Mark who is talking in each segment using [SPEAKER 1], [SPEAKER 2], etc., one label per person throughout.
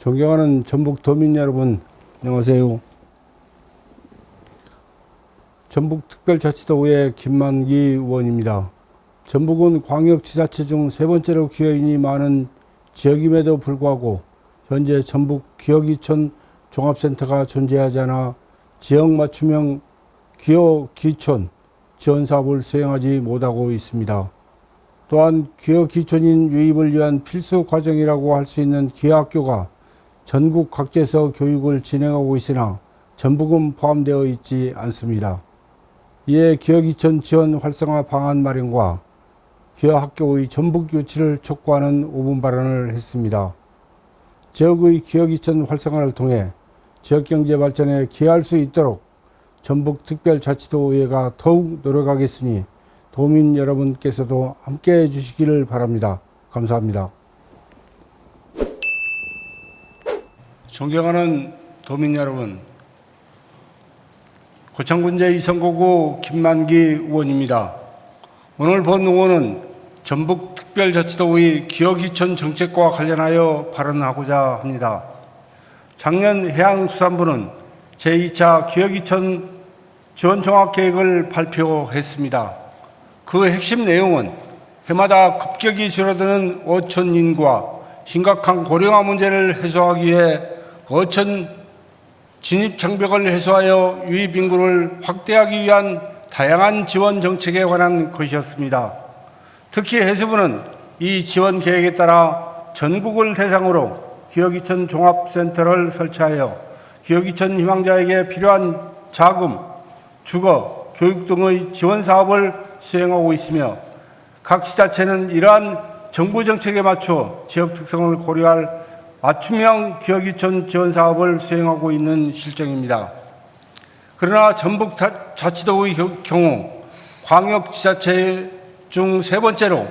[SPEAKER 1] 존경하는 전북 도민 여러분, 안녕하세요. 전북특별자치도의 김만기 의원입니다. 전북은 광역지자체 중 세 번째로 기여인이 많은 지역임에도 불구하고 현재 전북 기여기촌 종합센터가 존재하지 않아 지역 맞춤형 기여 기촌 지원 사업을 수행하지 못하고 있습니다. 또한 기여 기촌인 유입을 위한 필수 과정이라고 할 수 있는 기여학교가 전국 각지에서 교육을 진행하고 있으나 전북은 포함되어 있지 않습니다. 이에 기여기촌 지원 활성화 방안 마련과 기여학교의 전북 유치를 촉구하는 5분 발언을 했습니다. 지역의 기여기촌 활성화를 통해 지역경제 발전에 기여할 수 있도록 전북특별자치도의회가 더욱 노력하겠으니 도민 여러분께서도 함께해 주시기를 바랍니다. 감사합니다. 존경하는 도민 여러분, 고창군 제2선거구 김만기 의원입니다. 오늘 본 의원은 전북특별자치도의 기업이천 정책과 관련하여 발언하고자 합니다. 작년 해양수산부는 제2차 기업이천 지원종합계획을 발표했습니다. 그 핵심 내용은 해마다 급격히 줄어드는 어촌 인구와 심각한 고령화 문제를 해소하기 위해 어촌 진입 장벽을 해소하여 유입 인구를 확대하기 위한 다양한 지원 정책에 관한 것이었습니다. 특히 해수부는 이 지원 계획에 따라 전국을 대상으로 기업이천 종합센터를 설치하여 기업이천 희망자에게 필요한 자금, 주거, 교육 등의 지원 사업을 수행하고 있으며 각 지자체는 이러한 정부 정책에 맞춰 지역 특성을 고려할 맞춤형 기업이천 지원 사업을 수행하고 있는 실정입니다. 그러나 전북 다- 자치도의 겨- 경우 광역지자체 중 세 번째로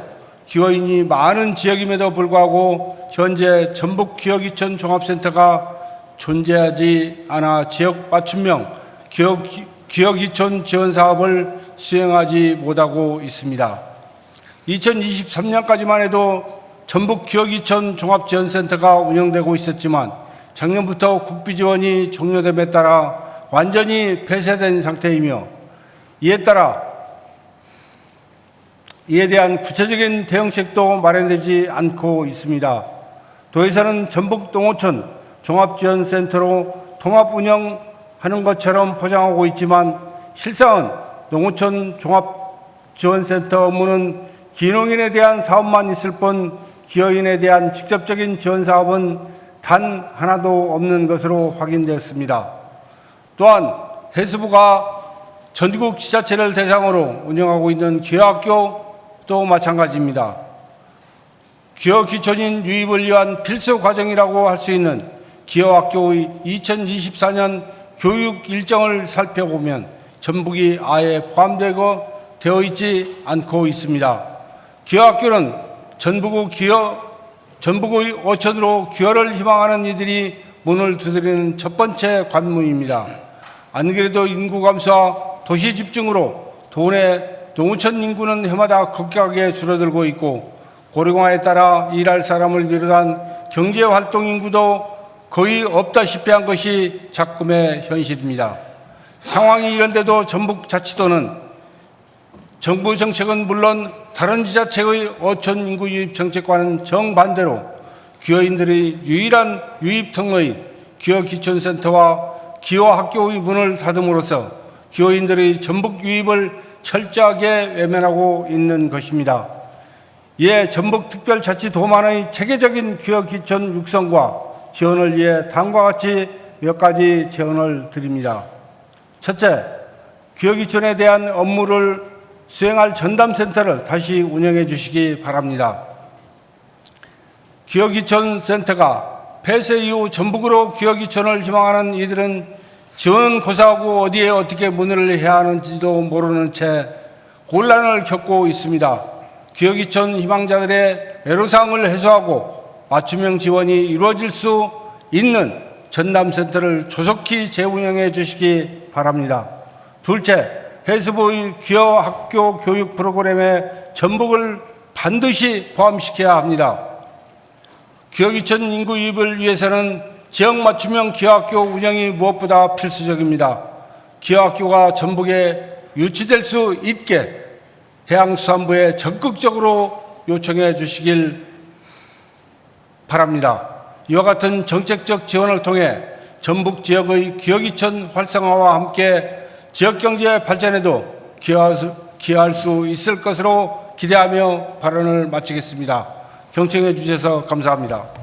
[SPEAKER 1] 기여인이 많은 지역임에도 불구하고 현재 전북 기업이천 종합센터가 존재하지 않아 지역 맞춤형 기업, 기업 이천 지원 사업을 수행하지 못하고 있습니다. 2023년까지만 해도 전북 기업이천 종합지원센터가 운영되고 있었지만 작년부터 국비 지원이 종료됨에 따라 완전히 폐쇄된 상태이며 이에 따라 이에 대한 구체적인 대응책도 마련되지 않고 있습니다. 도에서는 전북 동호천 종합지원센터로 통합 운영하는 것처럼 포장하고 있지만 실상은 농어촌 종합지원센터 업무는 기농인에 대한 사업만 있을 뿐 기여인에 대한 직접적인 지원 사업은 단 하나도 없는 것으로 확인되었습니다. 또한 해수부가 전국 지자체를 대상으로 운영하고 있는 기여학교도 마찬가지입니다. 기여 기초인 유입을 위한 필수 과정이라고 할 수 있는 기여학교의 2024년 교육 일정을 살펴보면 전북이 아예 포함되고 되어 있지 않고 있습니다. 기여학교는 전북의 기여 전북의 어촌으로 기여를 희망하는 이들이 문을 두드리는 첫 번째 관문입니다. 안 그래도 인구 감소와 도시 집중으로 도내 농어촌 인구는 해마다 급격하게 줄어들고 있고 고령화에 따라 일할 사람을 비롯한 경제 활동 인구도 거의 없다시피 한 것이 작금의 현실입니다. 상황이 이런데도 전북 자치도는 정부 정책은 물론 다른 지자체의 어촌 인구 유입 정책과는 정반대로 기여인들의 유일한 유입통의 기여 기촌센터와 기여 학교의 문을 닫음으로써 기여인들의 전북 유입을 철저하게 외면하고 있는 것입니다. 이에 전북특별자치도만의 체계적인 기여 기촌 육성과 지원을 위해 다음과 같이 몇 가지 제언을 드립니다. 첫째, 기여 기촌에 대한 업무를 수행할 전담센터를 다시 운영해 주시기 바랍니다. 기업기촌센터가 폐쇄 이후 전북으로 기업기촌을 희망하는 이들은 지원은 고사하고 어디에 어떻게 문의를 해야 하는지도 모르는 채 곤란을 겪고 있습니다. 기업기촌 희망자들의 애로사항을 해소하고 맞춤형 지원이 이루어질 수 있는 전담센터를 조속히 재운영해 주시기 바랍니다. 둘째, 해수부의 기여 학교 교육 프로그램에 전북을 반드시 포함시켜야 합니다. 기억이천 인구 유입을 위해서는 지역 맞춤형 기여학교 운영이 무엇보다 필수적입니다. 기여학교가 전북에 유치될 수 있게 해양수산부에 적극적으로 요청해 주시길 바랍니다. 이와 같은 정책적 지원을 통해 전북 지역의 기억이천 활성화와 함께 지역 경제 발전에도 기여할 수, 기여할 수 있을 것으로 기대하며 발언을 마치겠습니다. 경청해 주셔서 감사합니다.